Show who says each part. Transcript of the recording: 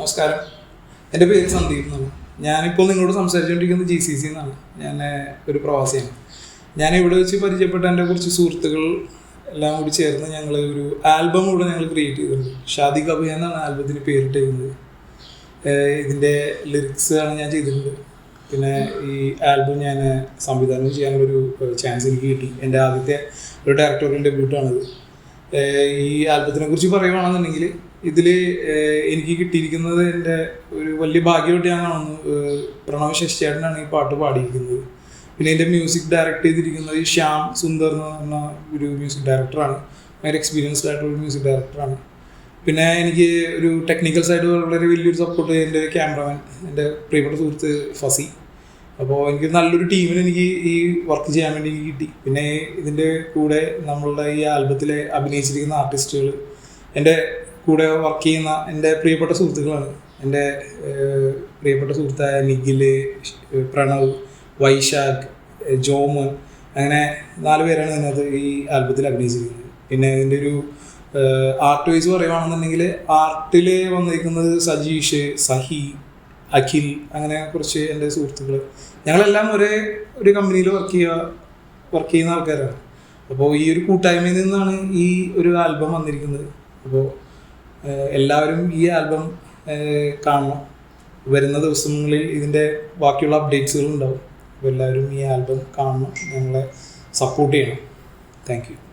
Speaker 1: നമസ്കാരം. എന്റെ പേര് സന്ദീപ് എന്നാണ്. ഞാനിപ്പോൾ നിങ്ങളോട് സംസാരിച്ചുകൊണ്ടിരിക്കുന്നത് ജി സി സി എന്നാണ്. ഞാൻ ഒരു പ്രവാസിയാണ്. ഞാൻ ഇവിടെ വെച്ച് പരിചയപ്പെട്ട എന്റെ കുറച്ച് സുഹൃത്തുക്കൾ എല്ലാം കൂടി ചേർന്ന് ഞങ്ങൾ ഒരു ആൽബം കൂടെ ഞങ്ങൾ ക്രിയേറ്റ് ചെയ്തിട്ടുണ്ട്. ഷാദി കബി എന്നാണ് ആൽബത്തിന് പേരിട്ടിരിക്കുന്നത്. ഇതിന്റെ ലിറിക്സ് ആണ് ഞാൻ ചെയ്തിട്ടുണ്ട്. പിന്നെ ഈ ആൽബം ഞാൻ സംവിധാനം ചെയ്യാനുള്ളൊരു ചാൻസ് എനിക്ക് കിട്ടി. എന്റെ ആദ്യത്തെ ഒരു ഡയറക്ടോറിയൽ ഡെബ്യൂട്ടാണിത് ഈ ആൽബത്തിനെ കുറിച്ച് പറയുവാണെന്നുണ്ടെങ്കിൽ ഇതിൽ എനിക്ക് കിട്ടിയിരിക്കുന്നത് എന്റെ ഒരു വലിയ ഭാഗ്യമായിട്ട് ഞാൻ കാണുന്നു. പ്രണവ് ശശിചേട്ടനാണ് ഈ പാട്ട് പാടിയിരിക്കുന്നത്. പിന്നെ എന്റെ മ്യൂസിക് ഡയറക്റ്റ് ചെയ്തിരിക്കുന്നത് ഈ ശ്യാം സുന്ദർ എന്ന് പറഞ്ഞ ഒരു മ്യൂസിക് ഡയറക്ടറാണ്. ഭയങ്കര എക്സ്പീരിയൻസ്ഡ് ആയിട്ടുള്ള ഒരു മ്യൂസിക് ഡയറക്ടറാണ്. പിന്നെ എനിക്ക് ഒരു ടെക്നിക്കൽ സൈഡ് വളരെ വലിയൊരു സപ്പോർട്ട് എന്റെ ക്യാമറമാൻ എന്റെ പ്രിയപ്പെട്ട സുഹൃത്ത് ഫസി. അപ്പോൾ എനിക്ക് നല്ലൊരു ടീമിന് എനിക്ക് ഈ വർക്ക് ചെയ്യാൻ വേണ്ടി എനിക്ക് കിട്ടി. പിന്നെ ഇതിന്റെ കൂടെ നമ്മളുടെ ഈ ആൽബത്തിലെ അഭിനയിച്ചിരിക്കുന്ന ആർട്ടിസ്റ്റുകൾ എന്റെ കൂടെ വർക്ക് ചെയ്യുന്ന എന്റെ പ്രിയപ്പെട്ട സുഹൃത്തുക്കളാണ്. എന്റെ പ്രിയപ്പെട്ട സുഹൃത്തായ നിഖിൽ പ്രണവ് വൈശാഖ് ജോമോൻ അങ്ങനെ നാല് പേരാണ് ഇതിനകത്ത് ഈ ആൽബത്തിൽ അഭിനയിച്ചിരിക്കുന്നത്. പിന്നെ ഇതിന്റെ ഒരു ആർട്ട് വൈസ് പറയുകയാണെന്നുണ്ടെങ്കിൽ ആർട്ടിൽ വന്നിരിക്കുന്നത് സജീഷ് സഹി അഖിൽ അങ്ങനെ കുറച്ച് എന്റെ സുഹൃത്തുക്കൾ ഞങ്ങളെല്ലാം ഒരേ ഒരു കമ്പനിയിൽ വർക്ക് ചെയ്യുക വർക്ക് ചെയ്യുന്ന ആൾക്കാരാണ്. അപ്പോൾ ഈ ഒരു കൂട്ടായ്മയിൽ നിന്നാണ് ഈ ഒരു ആൽബം വന്നിരിക്കുന്നത്. അപ്പോൾ എല്ലാവരും ഈ ആൽബം കാണണം. വരുന്ന ദിവസങ്ങളിൽ ഇതിന്റെ ബാക്കിയുള്ള അപ്ഡേറ്റ്സുകൾ ഉണ്ടാവും. അപ്പോൾ എല്ലാവരും ഈ ആൽബം കാണണം. ഞങ്ങളെ സപ്പോർട്ട് ചെയ്യണം. താങ്ക്